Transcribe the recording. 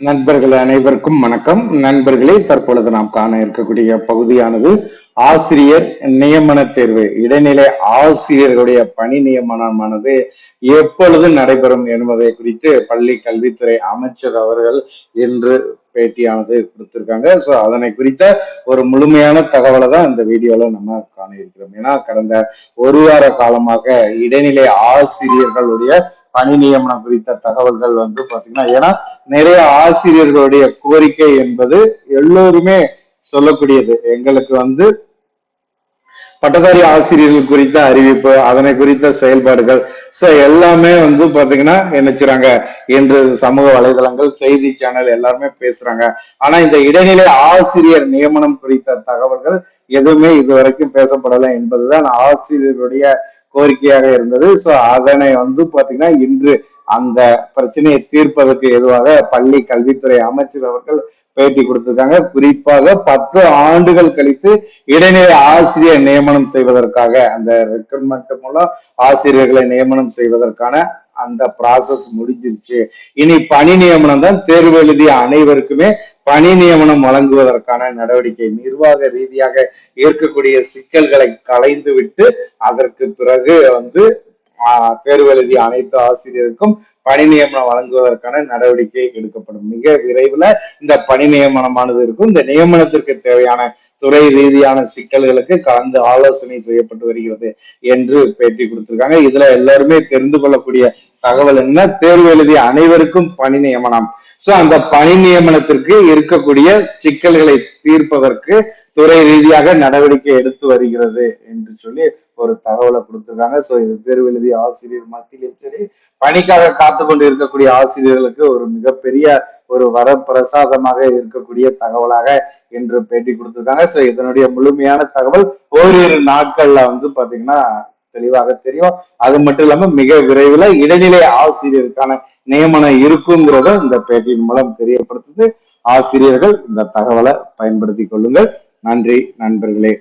நண்பர்கள் அனைவருக்கும் வணக்கம். நண்பர்களே தற்பொழுது நாம் காண இருக்கக்கூடிய பகுதியானது ஆசிரியர் நியமன தேர்வு. இடைநிலை ஆசிரியர்களுடைய பணி நியமனமானது எப்பொழுது நடைபெறும் என்பதை குறித்து பள்ளி கல்வித்துறை அமைச்சர் அவர்கள் இன்று பேட்டியானது கொடுத்திருக்காங்க. ஸோ அதனை குறித்த ஒரு முழுமையான தகவலை தான் இந்த வீடியோல நம்ம காண இருக்கிறோம் ஏன்னா கடந்த ஒரு வார காலமாக இடைநிலை ஆசிரியர்களுடைய பணி நியமனம் குறித்த தகவல்கள் வந்து பாத்தீங்கன்னா ஏன்னா நிறைய ஆசிரியர்களுடைய கோரிக்கை என்பது எல்லோருமே சொல்லக்கூடியது. எங்களுக்கு வந்து பட்டதாரி ஆசிரியர்கள் குறித்த அறிவிப்பு அதனை குறித்த செயல்பாடுகள் சோ எல்லாமே வந்து பாத்தீங்கன்னா என்னச்சுறாங்க என்று சமூக வலைதளங்கள் செய்தி சேனல் எல்லாருமே பேசுறாங்க. ஆனா இந்த இடைநிலை ஆசிரியர் நியமனம் குறித்த தகவல்கள் எதுவுமே இது வரைக்கும் பேசப்படலை என்பதுதான் ஆசிரியருடைய கோரிக்கையாக இருந்தது. சோ அதனை வந்து பாத்தீங்கன்னா இன்று அந்த பிரச்சனையை தீர்ப்பதற்கு எதுவாக பள்ளி கல்வித்துறை அமைச்சர் அவர்கள் பேட்டி கொடுத்திருக்காங்க. குறிப்பாக பத்து ஆண்டுகள் கழித்து இடைநிலை ஆசிரியர் நியமனம் செய்வதற்காக அந்த ரெக்ரூட்மெண்ட் மூலம் ஆசிரியர்களை நியமனம் செய்வதற்கான அந்த ப்ராசஸ் முடிஞ்சிருச்சு. இனி பணி நியமனம் தான் தேர்வு எழுதிய அனைவருக்குமே பணி நியமனம் வழங்குவதற்கான நடவடிக்கை. நிர்வாக ரீதியாக இருக்கக்கூடிய சிக்கல்களை களைந்து விட்டு அதற்கு பிறகு வந்து தேர்வு எழுதிய அனைத்து ஆசிரியருக்கும் பணி நியமனம் வழங்குவதற்கான நடவடிக்கை எடுக்கப்படும். மிக விரைவில் இந்த பணி நியமனமானது இருக்கும். இந்த நியமனத்திற்கு தேவையான துறை ரீதியான சிக்கல்களுக்கு கலந்து ஆலோசனை செய்யப்பட்டு வருகிறது என்று பேட்டி கொடுத்திருக்காங்க. இதுல எல்லாருமே தெரிந்து கொள்ளக்கூடிய தகவல் என்ன? தேர்வு எழுதிய அனைவருக்கும் பணி நியமனம். சோ அந்த பணி நியமனத்திற்கு இருக்கக்கூடிய சிக்கல்களை தீர்ப்பதற்கு துறை ரீதியாக நடவடிக்கை எடுத்து வருகிறது என்று சொல்லி ஒரு தகவலை கொடுத்துருக்காங்க. ஸோ இது தேர்வு எழுதிய ஆசிரியர் மத்தியிலும் சரி பணிக்காக காத்து கொண்டு இருக்கக்கூடிய ஆசிரியர்களுக்கு ஒரு மிகப்பெரிய ஒரு வரப்பிரசாதமாக இருக்கக்கூடிய தகவலாக என்று பேட்டி கொடுத்துருக்காங்க. ஸோ இதனுடைய முழுமையான தகவல் ஓரிரு நாட்கள்ல வந்து பாத்தீங்கன்னா தெளிவாக தெரியும். அது மட்டும் இல்லாம மிக விரைவில் இடைநிலை ஆசிரியருக்கான நியமனம் இருக்குங்கிறத இந்த பேட்டியின் மூலம் தெரியப்படுத்துது. ஆசிரியர்கள் இந்த தகவலை பயன்படுத்திக் கொள்ளுங்கள். நன்றி நண்பர்களே.